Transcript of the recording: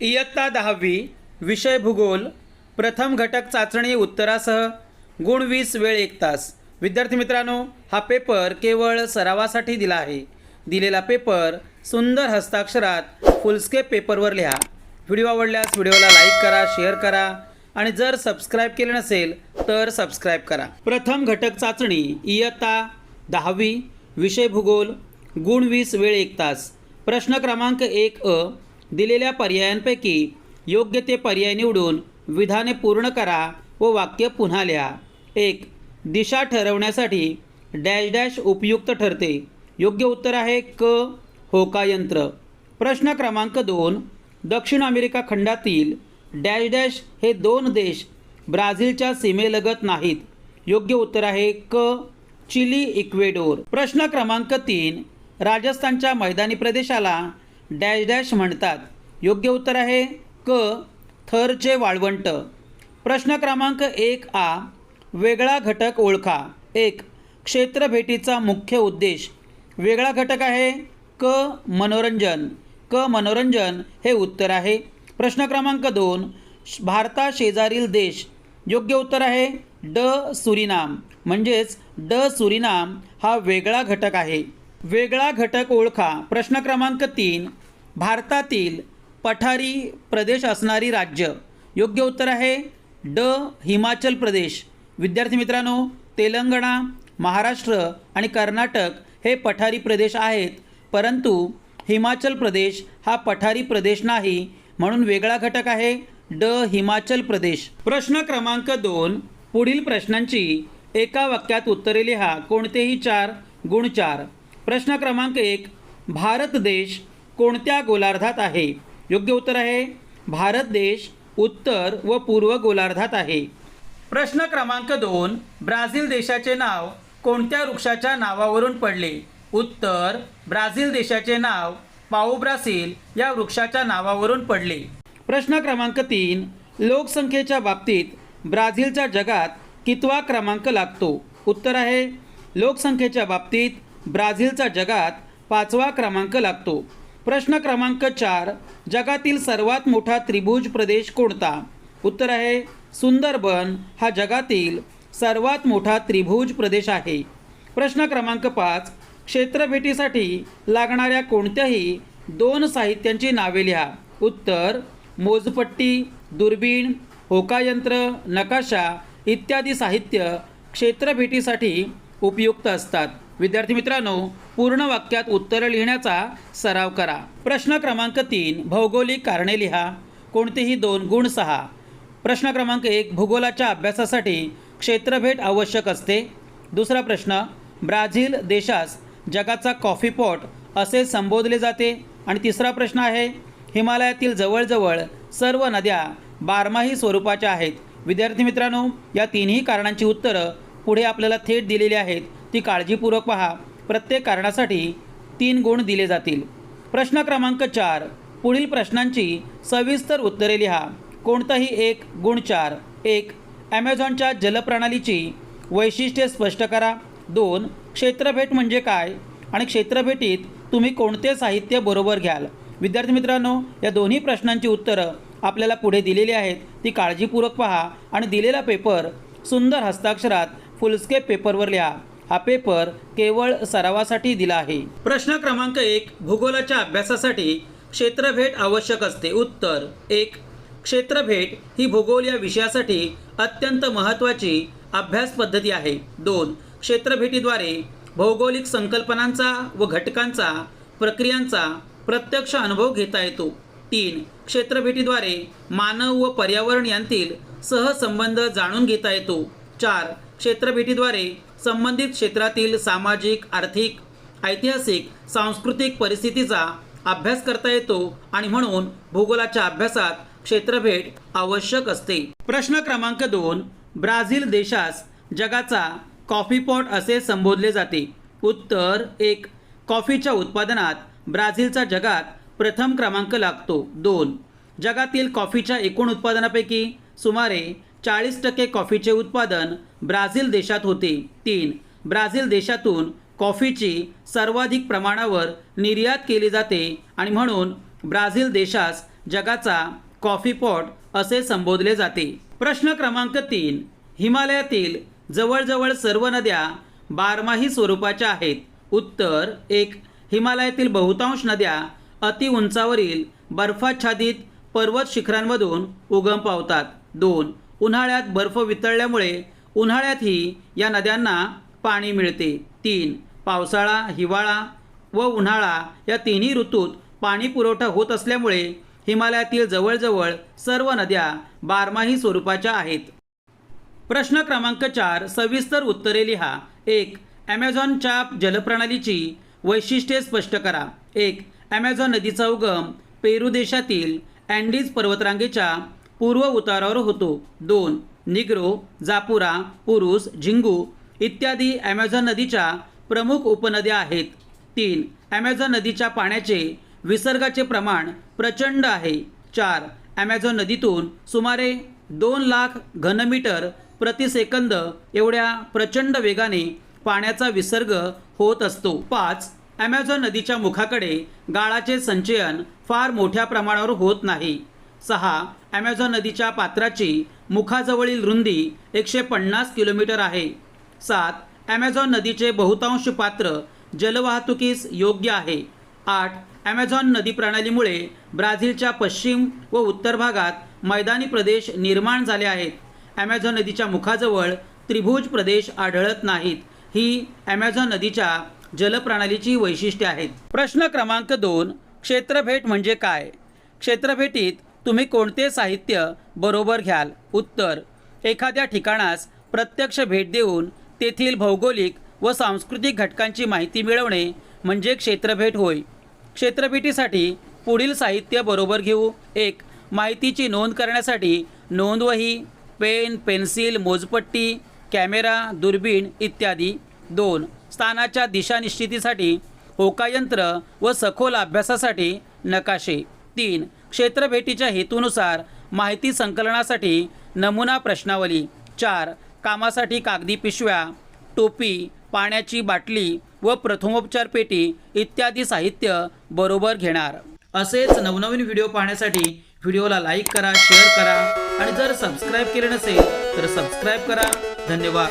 इयत्ता दहावी विषय भूगोल प्रथम घटक चाचणी उत्तरासह गुण वीस वेळ एक तास. विद्यार्थी मित्रांनो हा पेपर केवळ सरावासाठी दिला आहे. दिलेला पेपर सुंदर हस्ताक्षरात फुलस्केप पेपरवर लिहा. व्हिडिओ आवडल्यास व्हिडिओला लाईक करा शेअर करा आणि जर सबस्क्राईब केले नसेल तर सबस्क्राईब करा. प्रथम घटक चाचणी इयत्ता दहावी विषय भूगोल गुण वीस वेळ एक तास. प्रश्न क्रमांक एक अ दिलेल्या पर्यायांपैकी योग्य ते पर्याय निवडून विधाने पूर्ण करा व वाक्य पुन्हा लिहा. एक दिशा ठरवण्यासाठी डॅश डॅश उपयुक्त ठरते. योग्य उत्तर आहे क होकायंत्र प्रश्न क्रमांक दोन दक्षिण अमेरिका खंडातील डॅश डॅश हे दोन देश ब्राझीलच्या सीमेलगत नाहीत. योग्य उत्तर आहे क चिली इक्वेडोर. प्रश्न क्रमांक तीन राजस्थानच्या मैदानी प्रदेशाला डॅश डॅश म्हणतात. योग्य उत्तर आहे क थरचे वाळवंट. प्रश्न क्रमांक एक आ वेगळा घटक ओळखा. एक क्षेत्रभेटीचा मुख्य उद्देश. वेगळा घटक आहे क मनोरंजन. क मनोरंजन हे उत्तर आहे. प्रश्न क्रमांक दोन भारताशेजारील देश. योग्य उत्तर आहे ड सुरिनाम. म्हणजेच ड सुरिनाम हा वेगळा घटक आहे. वेगळा घटक ओळखा. प्रश्न क्रमांक तीन भारतातील पठारी प्रदेश असणारी राज्य. योग्य उत्तर आहे ड हिमाचल प्रदेश. विद्यार्थी मित्रांनो तेलंगणा महाराष्ट्र आणि कर्नाटक हे पठारी प्रदेश आहेत. परंतु हिमाचल प्रदेश हा पठारी प्रदेश नाही म्हणून वेगळा घटक आहे ड हिमाचल प्रदेश. प्रश्न क्रमांक दोन पुढील प्रश्नांची एका वाक्यात उत्तरे लिहा. कोणतेही चार गुण चार. प्रश्न क्रमांक एक भारत देश कोणत्या गोलार्धात आहे? योग्य उत्तर आहे भारत देश उत्तर व पूर्व गोलार्धात आहे. प्रश्न क्रमांक दोन ब्राझील देशाचे नाव कोणत्या वृक्षाच्या नावावरून पडले? उत्तर ब्राझील देशाचे नाव पाऊ ब्राझील या वृक्षाच्या नावावरून पडले. प्रश्न क्रमांक तीन लोकसंख्येच्या बाबतीत ब्राझीलच्या जगात कितवा क्रमांक लागतो? उत्तर आहे लोकसंख्येच्या बाबतीत ब्राझीलचा जगात पाचवा क्रमांक लागतो. प्रश्न क्रमांक चार जगातील सर्वात मोठा त्रिभुज प्रदेश कोणता? उत्तर आहे सुंदरबन. हा जगातील सर्वात मोठा त्रिभुज प्रदेश आहे. प्रश्न क्रमांक पाच क्षेत्रभेटीसाठी लागणाऱ्या कोणत्याही दोन साहित्यांची नावे लिहा. उत्तर मोजपट्टी दुर्बीण होकायंत्र नकाशा इत्यादी साहित्य क्षेत्रभेटीसाठी उपयुक्त असतात. विद्यार्थी मित्रांनो पूर्ण वाक्यात उत्तरं लिहिण्याचा सराव करा. प्रश्न क्रमांक तीन भौगोलिक कारणे लिहा. कोणतेही दोन गुण सहा. प्रश्न क्रमांक एक भूगोलाच्या अभ्यासासाठी क्षेत्रभेट आवश्यक असते. दुसरा प्रश्न ब्राझील देशास जगाचा कॉफी पॉट असे संबोधले जाते. आणि तिसरा प्रश्न आहे हिमालयातील जवळजवळ सर्व नद्या बारमाही स्वरूपाच्या आहेत. विद्यार्थी मित्रांनो या तिन्ही कारणांची उत्तरं पुढे आपल्याला थेट दिलेली आहेत. ती काळजीपूर्वक पहा. प्रत्येक कारणासाठी तीन गुण दिले जातील. प्रश्न क्रमांक चार. पुढील प्रश्नांची सविस्तर उत्तरे लिहा. कोणताही एक गुण चार. एक ॲमेझॉनच्या जलप्रणालीची वैशिष्ट्ये स्पष्ट करा. दोन क्षेत्रभेट म्हणजे काय? आणि क्षेत्रभेटीत तुम्ही कोणते साहित्य बरोबर घ्याल? विद्यार्थी मित्रांनो या दोन्ही प्रश्नांची उत्तरं आपल्याला पुढे दिलेली आहेत. ती काळजीपूर्वक पहा आणि दिलेला पेपर सुंदर हस्ताक्षरात फुलस्केप पेपरवर लिहा. हा पेपर केवळ सरावासाठी दिला आहे. प्रश्न क्रमांक एक भूगोलाच्या अभ्यासासाठी क्षेत्रभेट आवश्यक असते. उत्तर एक क्षेत्रभेट ही भूगोल या विषयासाठी अत्यंत महत्त्वाची अभ्यास पद्धती आहे. दोन क्षेत्रभेटीद्वारे भौगोलिक संकल्पनांचा व घटकांचा प्रक्रियांचा प्रत्यक्ष अनुभव घेता येतो. तीन क्षेत्रभेटीद्वारे मानव व पर्यावरण यांतील सहसंबंध जाणून घेता येतो. चार क्षेत्रभेटीद्वारे संबंधित क्षेत्रातील सामाजिक आर्थिक ऐतिहासिक सांस्कृतिक परिस्थितीचा अभ्यास करता येतो आणि म्हणून भूगोलाच्या अभ्यासात क्षेत्रभेट आवश्यक असते. प्रश्न क्रमांक दोन ब्राझील देशास जगाचा कॉफी पॉट असे संबोधले जाते. उत्तर एक कॉफीच्या उत्पादनात ब्राझीलचा जगात प्रथम क्रमांक लागतो. दोन जगातील कॉफीच्या एकूण उत्पादनापैकी सुमारे चाळीस टक्के कॉफीचे उत्पादन ब्राझील देशात होते. तीन ब्राझील देशातून कॉफीची सर्वाधिक प्रमाणावर निर्यात केली जाते आणि म्हणून ब्राझील देशास जगाचा कॉफी पॉट असे संबोधले जाते. प्रश्न क्रमांक तीन हिमालयातील जवळजवळ सर्व नद्या बारमाही स्वरूपाच्या आहेत. उत्तर एक हिमालयातील बहुतांश नद्या अति उंचावरील बर्फाच्छादित पर्वत शिखरांमधून उगम पावतात. दोन उन्हाळ्यात बर्फ वितळल्यामुळे उन्हाळ्यातही या नद्यांना पाणी मिळते. तीन पावसाळा हिवाळा व उन्हाळा या तिन्ही ऋतूत पाणी पुरवठा होत असल्यामुळे हिमालयातील जवळजवळ सर्व नद्या बारमाही स्वरूपाच्या आहेत. प्रश्न क्रमांक चार सविस्तर उत्तरे लिहा. एक ॲमेझॉनच्या जलप्रणालीची वैशिष्ट्ये स्पष्ट करा. एक ॲमेझॉन नदीचा उगम पेरू देशातील अँडीज पर्वतरांगेच्या पूर्व उतारावर होतो. दोन निग्रो जापुरा पुरुष झिंगू इत्यादी ॲमेझॉन नदीच्या प्रमुख उपनद्या आहेत. तीन ॲमेझॉन नदीच्या पाण्याचे विसर्गाचे प्रमाण प्रचंड आहे. चार ॲमेझॉन नदीतून सुमारे दोन लाख घनमीटर प्रतिसेकंद एवढ्या प्रचंड वेगाने पाण्याचा विसर्ग होत असतो. पाच ॲमेझॉन नदीच्या मुखाकडे गाळाचे संचयन फार मोठ्या प्रमाणावर होत नाही. सहा ॲमेझॉन नदीच्या पात्राची मुखाजवळील रुंदी एकशे पन्नास किलोमीटर आहे. सात ॲमेझॉन नदीचे बहुतांश पात्र जलवाहतुकीस योग्य आहे. आठ ॲमेझॉन नदी प्रणालीमुळे ब्राझीलच्या पश्चिम व उत्तर भागात मैदानी प्रदेश निर्माण झाले आहेत. ॲमेझॉन नदीच्या मुखाजवळ त्रिभुज प्रदेश आढळत नाहीत. ही ॲमेझॉन नदीच्या जलप्रणालीची वैशिष्ट्ये आहेत. प्रश्न क्रमांक दोन क्षेत्रभेट म्हणजे काय? क्षेत्रभेटीत तुम्ही कोणते साहित्य बरोबर घ्याल? उत्तर एखाद्या ठिकाणास प्रत्यक्ष भेट देऊन तेथील भौगोलिक व सांस्कृतिक घटकांची माहिती मिळवणे म्हणजे क्षेत्रभेट होय. क्षेत्रभेटीसाठी पुढील साहित्य बरोबर घेऊ. एक माहितीची नोंद करण्यासाठी नोंदवही पेन पेन्सिल मोजपट्टी कॅमेरा दुर्बीण इत्यादी. दोन स्थानाच्या दिशानिश्चितीसाठी होकायंत्र व सखोल अभ्यासासाठी नकाशे. तीन क्षेत्रभेटीच्या हेतूनुसार माहिती संकलनासाठी नमुना प्रश्नावली चार कामासाठी कागदी पिशव्या टोपी पाण्याची बाटली व प्रथमोपचार पेटी इत्यादी साहित्य बरोबर घेणार. असेच नवनवीन व्हिडिओ पाहण्यासाठी व्हिडिओला लाईक करा शेअर करा आणि जर सबस्क्राईब केले नसेल तर सबस्क्राईब करा. धन्यवाद.